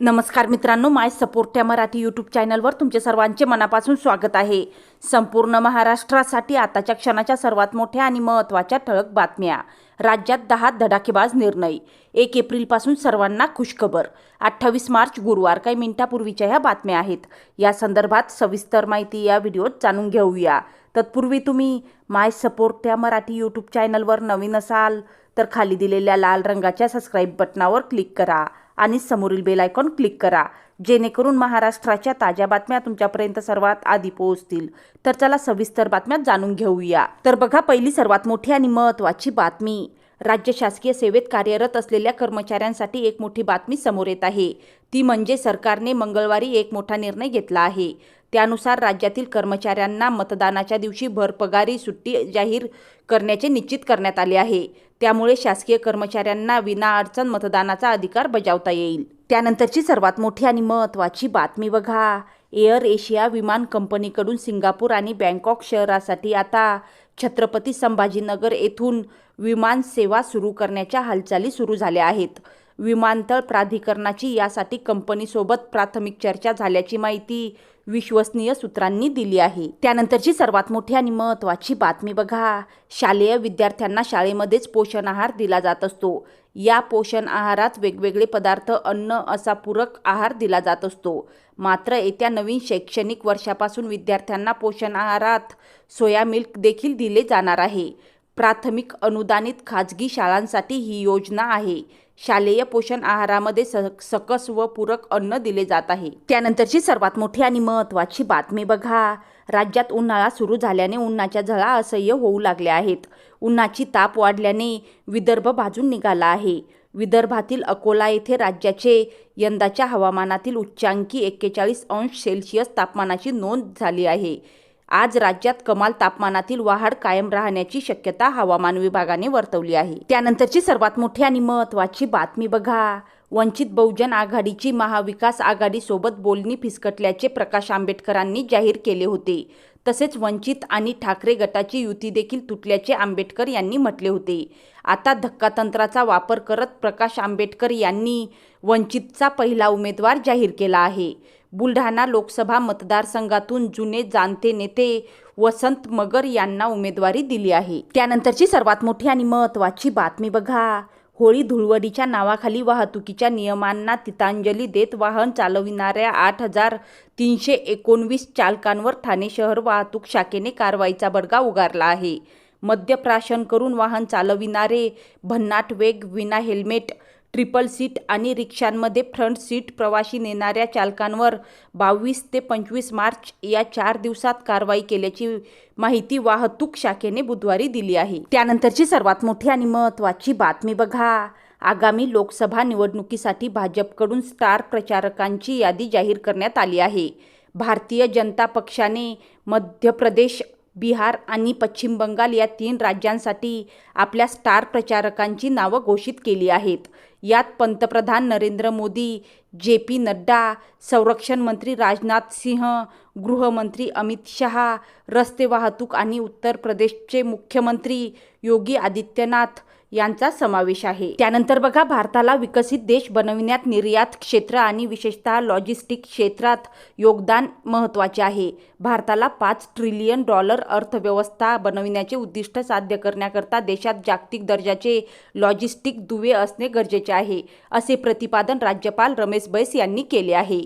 नमस्कार मित्रांनो माय सपोर्ट या मराठी यूट्यूब चॅनलवर तुमचे सर्वांचे मनापासून स्वागत आहे. संपूर्ण महाराष्ट्रासाठी आताच्या क्षणाच्या सर्वात मोठ्या आणि महत्त्वाच्या ठळक बातम्या. राज्यात दहा धडाकेबाज निर्णय. एक एप्रिलपासून सर्वांना खुशखबर. अठ्ठावीस मार्च गुरुवार काही मिनिटापूर्वीच्या ह्या बातम्या आहेत. या संदर्भात सविस्तर माहिती या व्हिडिओत जाणून घेऊया. तत्पूर्वी तुम्ही माय सपोर्ट या मराठी यूट्यूब चॅनलवर नवीन असाल तर खाली दिलेल्या लाल रंगाच्या सबस्क्राईब बटनावर क्लिक करा. आणि समोरील बेल आयकॉन क्लिक करा जेणेकरून महाराष्ट्राच्या ताज्या बातम्या तुमच्यापर्यंत सर्वात आधी पोहोचतील. तर चला सविस्तर बातम्या जाणून घेऊया. तर बघा पहिली सर्वात मोठी आणि महत्त्वाची बातमी. राज्य शासकीय सेवेत कार्यरत असलेल्या कर्मचाऱ्यांसाठी एक मोठी बातमी समोर येत आहे. ती म्हणजे सरकारने मंगळवारी एक मोठा निर्णय घेतला आहे. त्यानुसार राज्यातील कर्मचाऱ्यांना मतदानाच्या दिवशी भरपगारी सुट्टी जाहीर करण्याचे निश्चित करण्यात आले आहे. त्यामुळे शासकीय कर्मचाऱ्यांना विनाअडचण मतदानाचा अधिकार बजावता येईल. त्यानंतरची सर्वात मोठी आणि महत्त्वाची बातमी बघा. एअर एशिया विमान कंपनीकडून सिंगापूर आणि बँकॉक शहरासाठी आता छत्रपती संभाजीनगर येथून विमान सेवा सुरू करण्याच्या हालचाली सुरू झाल्या आहेत. विमानतळ प्राधिकरणाची यासाठी कंपनीसोबत प्राथमिक चर्चा झाल्याची माहिती विश्वसनीय सूत्रांनी दिली आहे. त्यानंतरची सर्वात मोठी आणि महत्त्वाची बातमी बघा. शालेय विद्यार्थ्यांना शाळेमध्येच पोषण आहार दिला जात असतो. या पोषण आहारात वेगवेगळे पदार्थ अन्न असा पूरक आहार दिला जात असतो. मात्र येत्या नवीन शैक्षणिक वर्षापासून विद्यार्थ्यांना पोषण आहारात सोया मिल्क देखील दिले जाणार आहे. प्राथमिक अनुदानित खाजगी शाळांसाठी ही योजना आहे. शालेय पोषण आहारामध्ये सकस व पूरक अन्न दिले जात आहे. त्यानंतरची सर्वात मोठी आणि महत्त्वाची बातमी बघा. राज्यात उन्हाळा सुरू झाल्याने उन्हाच्या झळा असह्य होऊ लागल्या आहेत. उन्हाची ताप वाढल्याने विदर्भ भाजून निघाला आहे. विदर्भातील अकोला येथे राज्याचे यंदाच्या हवामानातील उच्चांकी एक्केचाळीस अंश सेल्सिअस तापमानाची नोंद झाली आहे. आज राज्यात कमाल तापमानातील वाढ कायम राहण्याची शक्यता हवामान विभागाने वर्तवली आहे. त्यानंतरची सर्वात मोठी आणि महत्त्वाची बातमी बघा. वंचित बहुजन आघाडीची महाविकास आघाडीसोबत बोलणी फिसकटल्याचे प्रकाश आंबेडकरांनी जाहीर केले होते. तसेच वंचित आणि ठाकरे गटाची युती देखील तुटल्याचे आंबेडकर यांनी म्हटले होते. आता धक्कातंत्राचा वापर करत प्रकाश आंबेडकर यांनी वंचितचा पहिला उमेदवार जाहीर केला आहे. बुलढाणा लोकसभा मतदारसंघातून जुने जाणते नेते वसंत मगर यांना उमेदवारी दिली आहे. त्यानंतरची सर्वात मोठी आणि महत्त्वाची बातमी बघा. होळी धुळवडीच्या नावाखाली वाहतुकीच्या नियमांना तितांजली देत वाहन चालविणाऱ्या आठ हजार तीनशे एकोणवीस चालकांवर ठाणे शहर वाहतूक शाखेने कारवाईचा बडगा उगारला आहे. मद्यप्राशन करून वाहन चालविणारे भन्नाट वेग विना हेल्मेट ट्रिपल सीट आणि रिक्षांमध्ये फ्रंट सीट प्रवाशी नेणाऱ्या चालकांवर बावीस ते पंचवीस मार्च या चार दिवसात कारवाई केल्याची माहिती वाहतूक शाखेने बुधवारी दिली आहे. त्यानंतरची सर्वात मोठी आणि महत्त्वाची बातमी बघा. आगामी लोकसभा निवडणुकीसाठी भाजपकडून स्टार प्रचारकांची यादी जाहीर करण्यात आली आहे. भारतीय जनता पक्षाने मध्य प्रदेश बिहार आणि पश्चिम बंगाल या तीन राज्यांसाठी आपल्या स्टार प्रचारकांची नावं घोषित केली आहेत. यात पंतप्रधान नरेंद्र मोदी जे पी नड्डा संरक्षण मंत्री राजनाथ सिंह गृहमंत्री अमित शहा रस्ते वाहतूक आणि उत्तर प्रदेशचे मुख्यमंत्री योगी आदित्यनाथ यांचा समावेश आहे. त्यानंतर बघा भारताला विकसित देश बनविण्यात निर्यात क्षेत्र आणि विशेषतः लॉजिस्टिक क्षेत्रात योगदान महत्त्वाचे आहे. भारताला पाच ट्रिलियन डॉलर अर्थव्यवस्था बनविण्याचे उद्दिष्ट साध्य करण्याकरता देशात जागतिक दर्जाचे लॉजिस्टिक दुवे असणे गरजेचे आहे असे प्रतिपादन राज्यपाल रमेश बैस यांनी केले आहे.